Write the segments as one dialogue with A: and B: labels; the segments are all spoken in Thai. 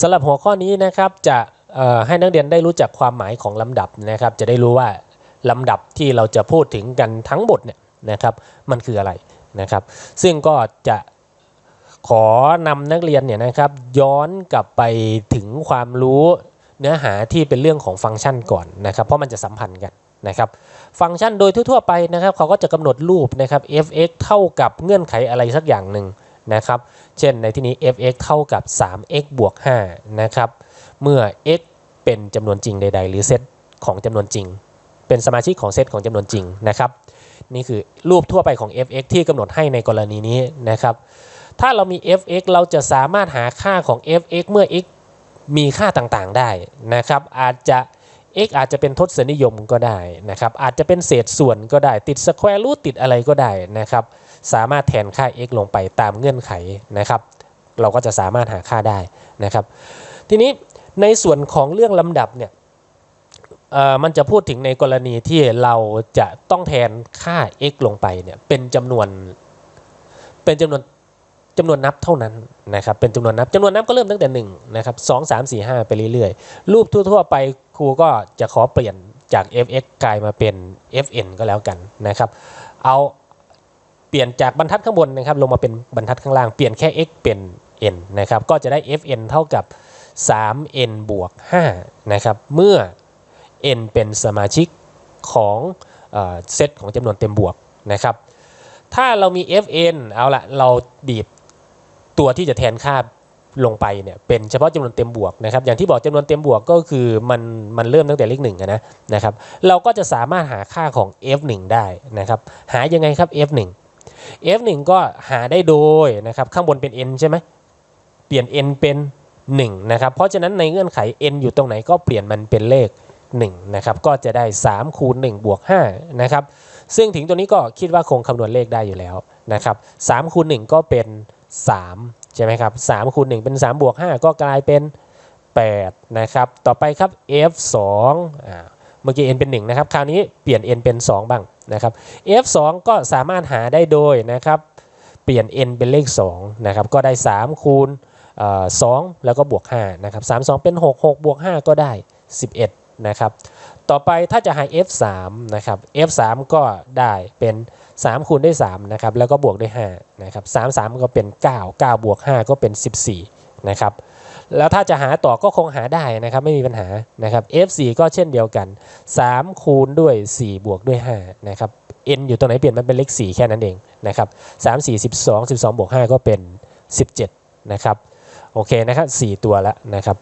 A: สำหรับหัวข้อนี้นะครับจะให้นักเรียนได้รู้จักความหมายของลำดับนะครับ จะได้รู้ว่าลำดับที่เราจะพูดถึงกันทั้งหมดเนี่ยนะครับมันคืออะไรนะครับ ซึ่งก็จะขอนำนักเรียนเนี่ยนะครับย้อนกลับไปถึงความรู้เนื้อหาที่เป็นเรื่องของฟังก์ชันก่อนนะครับเพราะมันจะสัมพันธ์กันนะครับฟังก์ชันโดยทั่วๆไปนะครับเขาก็จะกำหนดรูปนะครับ f(x) เท่ากับเงื่อนไขอะไรสักอย่างหนึ่งนะครับ เช่นในที่นี้ f(x) เท่ากับ 3x บวก5นะครับ เมื่อ x เป็นจำนวนจริงใด ๆ หรือเซตของจำนวนจริง เป็นสมาชิกของเซตของจำนวนจริงนะครับ นี่คือรูปทั่วไปของ f(x) ที่กำหนดให้ในกรณีนี้นะครับ ถ้าเรามี f(x) เราจะสามารถหาค่าของ f(x) เมื่อ x มีค่าต่างๆได้นะครับ อาจจะ x อาจจะเป็นทศนิยมก็ได้นะครับ อาจจะเป็นเศษส่วนก็ได้ ติดสแควร์รูทติดอะไรก็ได้นะครับ สามารถแทนค่า x ลงไปตามเงื่อนไขนะครับ เราก็จะสามารถหาค่าได้นะครับ ทีนี้ในส่วนของเรื่องลำดับเนี่ยมันจะพูดถึงในกรณีที่เราจะต้องแทนค่า x ลงไปเนี่ยเป็นจำนวนเป็นจำนวนจำนวนนับเท่านั้นนะครับเป็นจำนวนนับจำนวนนับก็เริ่มตั้งแต่1นะครับ2 3 4 5ไปเรื่อยๆ รูปทั่วๆไปครูก็จะขอเปลี่ยนจาก fx กลายมาเป็น fn ก็แล้วกันนะครับ เอา ปลี่ยนจากบรรทัดข้างบนนะครับลงมาเป็นบรรทัดข้างล่างเปลี่ยนแค่ x เป็น n นะครับก็จะได้ fn เท่ากับ 3n บวก5นะครับเมื่อ n เป็นสมาชิกของเซตของจำนวนเต็มบวกนะครับถ้าเรามี fn เอาละเราบีบตัวที่จะแทนค่าลงไปเนี่ยเป็นเฉพาะจำนวนเต็มบวกนะครับอย่างที่บอกจำนวนเต็มบวกก็คือมันมันเริ่มตั้งแต่เลขหนึ่งนะนะครับเราก็จะสามารถหาค่าของ f1 ได้นะครับหายังไงครับ f1 f1 ก็หาได้โดยนะครับข้างบนเป็น n ใช่ไหมเปลี่ยน n เป็น1นะครับเพราะฉะนั้นในเงื่อนไข n อยู่ตรงไหนก็เปลี่ยนมันเป็นเลข1นะครับก็จะได้ 3 คูณ1บวก5นะครับซึ่งถึงตัวนี้ก็คิดว่าคงคำนวณเลขได้อยู่แล้วนะครับ3คูณ1ก็เป็น 3 ใช่ไหมครับ3คูณ1เป็น 3 บวก 5 ก็กลายเป็น 8 นะครับ ต่อไปครับ f 2อ่า เมื่อกี้ n เป็น1นะครับ คราวนี้เปลี่ยน n เป็น 2 บ้างนะครับ f 2ก็สามารถหาได้โดยนะครับ เปลี่ยน n เป็นเลข2นะครับ ก็ได้ 3 คูณเอ่อ2แล้วก็บวก5นะครับ3 2 เป็น 6 6 บวก 5 ก็ได้ 11 นะครับ ต่อไปถ้าจะหา f 3นะครับ f 3ก็ได้เป็น 3 คูณได้3นะครับ แล้วก็บวกด้วย5นะครับ3 3 ก็เป็น 9 9 บวก 5 ก็เป็น 14 นะครับ แล้วถ้าจะหาต่อก็คงหาได้นะครับไม่มีปัญหานะครับ f 4 ก็เช่นเดียวกัน 3 คูณด้วย 4 บวกด้วย5นะครับ n อยู่ตรงไหนเปลี่ยนมันเป็นเลข4แค่นั้นเองนะครับ3 4 12 12บวก5ก็เป็น 17นะครับโอเคนะครับ4ตัวแล้วนะครับ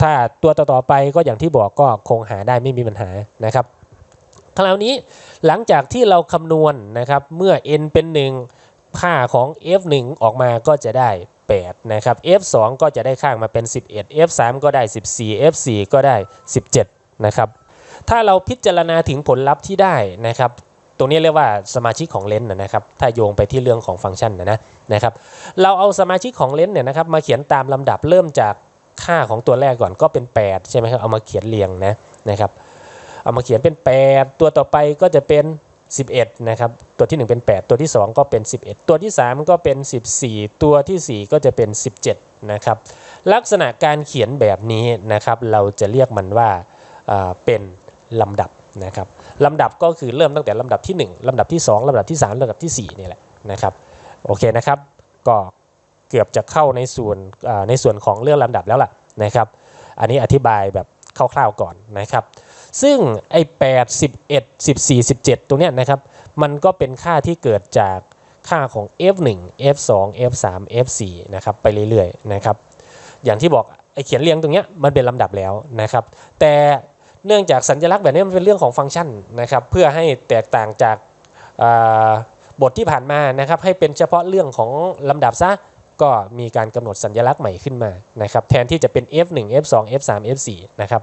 A: ถ้าตัวต่อๆไปก็อย่างที่บอกก็คงหาได้ไม่มีปัญหานะครับคราวนี้หลังจากที่เราคำนวณนะครับเมื่อ n เป็น 1 ค่าของ f1 ออกมาก็จะได้ 8 นะครับ f2 ก็จะได้ข้างมาเป็น 11 f3 ก็ได้ 14 f4 ก็ได้ 17 นะครับ ถ้าเราพิจารณาถึงผลลัพธ์ที่ได้นะครับ ตรงนี้เรียกว่าสมาชิกของเลนส์นะครับ ถ้าโยงไปที่เรื่องของฟังก์ชันนะนะนะครับ เราเอาสมาชิกของเลนส์เนี่ยนะครับมาเขียนตามลำดับเริ่มจากค่าของตัวแรกก่อนก็เป็น 8 ใช่ไหมครับ เอามาเขียนเรียงนะนะครับ เอามาเขียนเป็น 8 ตัวต่อไปก็จะเป็น 11นะครับตัวที่ 1 เป็น 8 ตัวที่ 2 ก็เป็น 11 ตัวที่ 3 ก็เป็น 14 ตัวทีสี่ 4 ก็จะเป็น 17นะครับลักษณะการเขียนแบบนี้นะครับเราจะเรียกมันว่าเป็นลำดับนะครับลำดับก็คือเริ่มตั้งแต่ลำดับที่ 1ลำดับที่ 2ลำดับที่ 3ลำดับทีสี่4นี่แหละนะครับโอเคนะครับก็เกือบจะเข้าในส่วนในส่วนของเรื่องลำดับแล้วล่ะนะครับอันนี้อธิบายแบบคร่าวๆก่อนนะครับ ซึ่งไอ้8 11 14 17ตรงเนี้ยนะครับ มันก็เป็นค่าที่เกิดจากค่าของ f1 f2 f3 f4 นะครับไปเรื่อยๆนะครับ อย่างที่บอกไอ้เขียนเรียงตรงเนี้ยมันเป็นลำดับแล้วนะครับ แต่เนื่องจากสัญลักษณ์แบบนี้มันเป็นเรื่องของฟังก์ชันนะครับ เพื่อให้แตกต่างจากบทที่ผ่านมานะครับ ให้เป็นเฉพาะเรื่องของลำดับซะ ก็มีการกำหนดสัญลักษณ์ใหม่ขึ้นมานะครับแทนที่จะเป็น f1 f2 f3 f4 นะครับ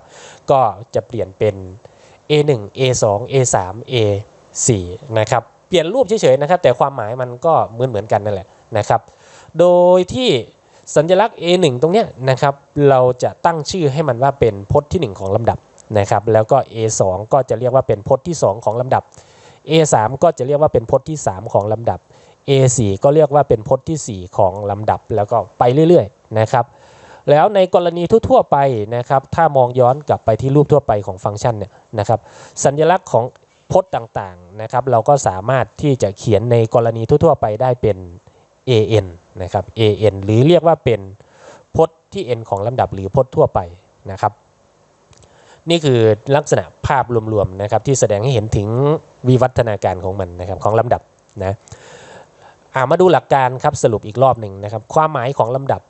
A: ก็จะเปลี่ยนเป็น a1 a2 a3 a4 นะครับเปลี่ยนรูปเฉยๆนะครับแต่ความหมายมันก็เหมือนเหมือนกันนั่นแหละนะครับโดยที่สัญลักษณ์ a1 ตรงเนี้ยนะครับเราจะตั้งชื่อให้มันว่าเป็นพจน์ที่ 1 ของลำดับนะครับแล้วก็ a2 ก็จะเรียกว่าเป็นพจน์ที่ 2 ของลำดับ a3 ก็จะเรียกว่าเป็นพจน์ที่ 3 ของลำดับ A4 ก็เรียกว่าเป็นพจน์ที่ 4 ของลำดับแล้วก็ไปเรื่อยๆนะครับ แล้วในกรณีทั่วๆไปนะครับ ถ้ามองย้อนกลับไปที่รูปทั่วไปของฟังก์ชันเนี่ยนะครับ สัญลักษณ์ของพจน์ต่างๆนะครับ เราก็สามารถที่จะเขียนในกรณีทั่วๆไปได้เป็น an นะครับ an หรือเรียกว่าเป็นพจน์ที่ n ของลำดับหรือพจน์ทั่วไปนะครับ นี่คือลักษณะภาพรวมๆนะครับที่แสดงให้เห็นถึงวิวัฒนาการของมันนะครับของลำดับนะ มาดูหลักการครับสรุปอีกรอบหนึ่งนะครับความหมายของลำดับ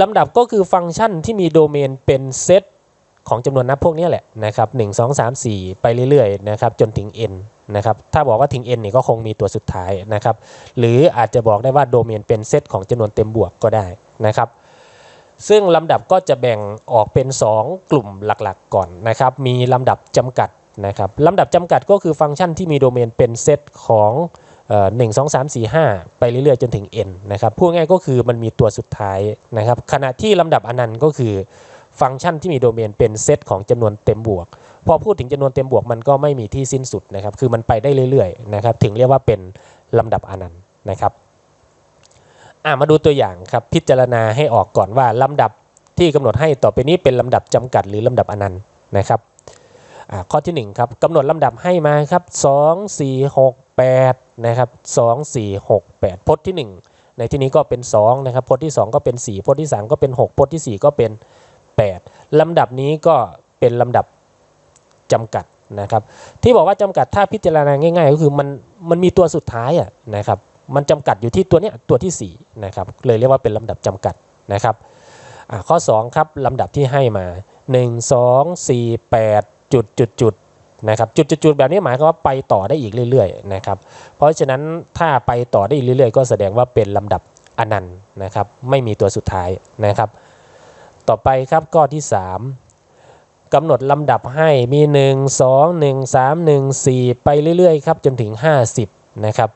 A: ลำดับก็คือฟังก์ชันที่มีโดเมนเป็นเซตของจำนวนนับพวกนี้แหละนะครับ1 2 3 4 ไปเรื่อยๆนะครับจนถึง n นะครับถ้าบอกว่าถึง n นี่ก็คงมีตัวสุดท้ายนะครับหรืออาจจะบอกได้ว่าโดเมนเป็นเซตของจำนวนเต็มบวกก็ได้นะครับซึ่งลำดับก็จะแบ่งออกเป็น 2 กลุ่มหลักๆก่อนนะครับมีลำดับจำกัดนะครับลำดับจำกัดก็คือฟังก์ชันที่มีโดเมนเป็นเซตของ หนึ่งสองสามสี่ห้าไปเรื่อยๆ จนถึง n นะครับพูดง่ายก็คือมันมีตัวสุดท้ายนะครับ ขณะที่ลำดับอนันต์ก็คือฟังก์ชันที่มีโดเมนเป็นเซตของจำนวนเต็มบวก พอพูดถึงจำนวนเต็มบวกมันก็ไม่มีที่สิ้นสุดนะครับ คือมันไปได้เรื่อยๆนะครับ ถึงเรียกว่าเป็นลำดับอนันต์นะครับอ่ามาดูตัวอย่างครับ พิจารณาให้ออกก่อนว่าลำดับที่กำหนดให้ต่อไปนี้เป็นลำดับจำกัดหรือลำดับอนันต์นะครับอ่าข้อที่1ครับกำหนดลำดับให้มาครับ 2 4 6 8 นะครับ2 4 6 8พจน์ที่1ในที่นี้ก็เป็น2นะครับพจน์ที่2ก็เป็น4พจน์ที่3ก็เป็น6พจน์ที่4ก็เป็น8ลำดับนี้ก็เป็นลำดับจำกัดนะครับที่บอกว่าจำกัดถ้าพิจารณาง่าย ๆ ก็คือมันมันมีตัวสุดท้ายอะนะครับมันจำกัดอยู่ที่ตัวเนี้ยตัวที่4นะครับเลยเรียกว่าเป็นลำดับจำกัดนะครับข้อ 2 ครับลำดับที่ให้มา 1 2 4 8จุดจุดจุด นะครับจุดจุดจุดแบบนี้หมายความว่าไปต่อได้อีกเรื่อยๆนะครับเพราะฉะนั้นถ้าไปต่อได้อีกเรื่อยๆ ก็แสดงว่าเป็นลำดับอนันต์นะครับไม่มีตัวสุดท้ายนะครับ ต่อไปครับข้อที่ 3กำหนดลำดับให้มี 1 2 1 3 1 4 ไปเรื่อยๆครับจนถึง 50นะครับ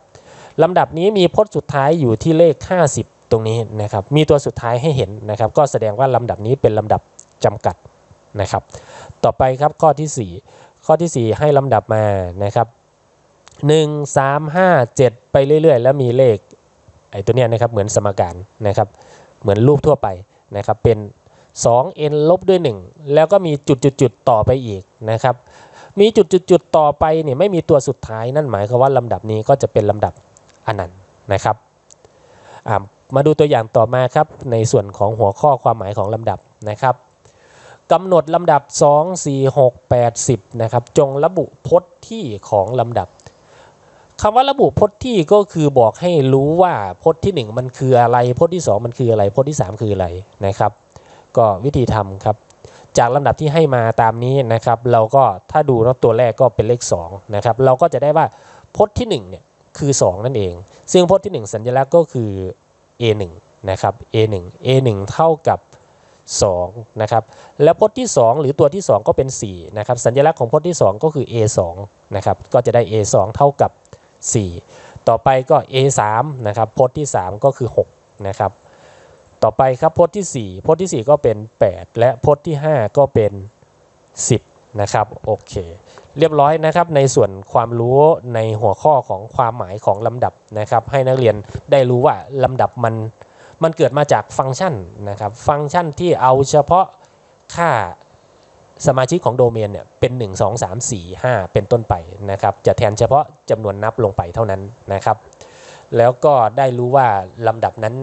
A: ลำดับนี้มีพจน์สุดท้ายอยู่ที่เลข 50 ตรงนี้นะครับมีตัวสุดท้ายให้เห็นนะครับ ก็แสดงว่าลำดับนี้เป็นลำดับจำกัดนะครับ ต่อไปครับข้อที่ 4 ข้อที่ 4 ให้ลำดับมานะครับ 1 3 5 7 ไปเรื่อย ๆ แล้วมีเลขไอ้ตัวเนี้ยนะครับเหมือนสมการนะครับเหมือนรูปทั่วไปนะครับเป็น 2n ลบด้วย 1 แล้วก็มีจุดจุดจุดต่อไปอีกนะครับมีจุดจุดจุดต่อไปเนี่ยไม่มีตัวสุดท้ายนั่นหมายความว่าลำดับนี้ก็จะเป็นลำดับอนันต์นะครับมาดูตัวอย่างต่อมาครับในส่วนของหัวข้อความหมายของลำดับนะครับ กำหนดลำดับ 2 4 6 8 10นะครับจงระบุพจน์ที่ของลำดับคำว่าระบุพจน์ที่ก็คือบอกให้รู้ว่าพจน์ที่ 1 มันคืออะไรพจน์ที่ 2 มันคืออะไรพจน์ที่ 3 คืออะไรนะครับ ก็วิธีทำครับ จากลำดับที่ให้มาตามนี้นะครับ เราก็ถ้าดูตัวแรกก็เป็นเลข2นะครับเราก็จะได้ว่าพจน์ที่1เนี่ยคือ 2 นั่นเอง ซึ่งพจน์ที่ 1 สัญลักษณ์ก็คือ a1 นะครับ a1 a1 เท่ากับ 2นะครับแล้วพจน์ที่ 2 หรือตัวที่ 2 ก็เป็น4นะครับสัญลักษณ์ของพจน์ที่ 2 ก็คือ a2 นะครับก็จะได้ a2 เท่ากับ 4 ต่อไปก็ a3 นะครับพจน์ที่ 3 ก็คือ6นะครับต่อไปครับพจน์ที่ 4พจน์ที่ 4 ก็เป็น 8 และพจน์ที่ 5 ก็เป็น 10นะครับโอเคเรียบร้อยนะครับในส่วนความรู้ในหัวข้อของความหมายของลำดับนะครับให้นักเรียนได้รู้ว่าลำดับมัน มันเกิดมาจากฟังก์ชันนะครับ ฟังก์ชันที่เอาเฉพาะค่าสมาชิกของโดเมนเนี่ยเป็น 1 2 3 4 5 เป็นต้นไปนะครับ จะแทนเฉพาะจำนวนนับลงไปเท่านั้นนะครับ แล้วก็ได้รู้ว่าลำดับนั้น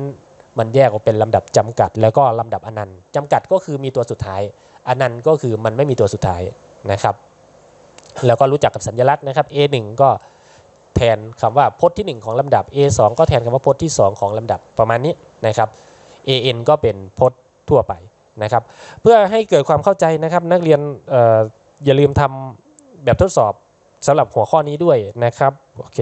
A: มันแยกออกเป็นลำดับจำกัด แล้วก็ลำดับอนันต์จำกัดก็คือมีตัวสุดท้าย อนันต์ก็คือมันไม่มีตัวสุดท้ายนะครับ แล้วก็รู้จักกับสัญลักษณ์นะครับ A1 ก็ แทนคำว่าพจน์ที่ 1 ของลำดับ A2 ก็แทนคำว่าพจน์ที่ 2 ของลำดับประมาณนี้นะครับ AN ก็เป็นพจน์ทั่วไปนะครับ เพื่อให้เกิดความเข้าใจนะครับ นักเรียนอออย่าลืมทำแบบทดสอบสำหรับหัวข้อนี้ด้วยนะครับโอเค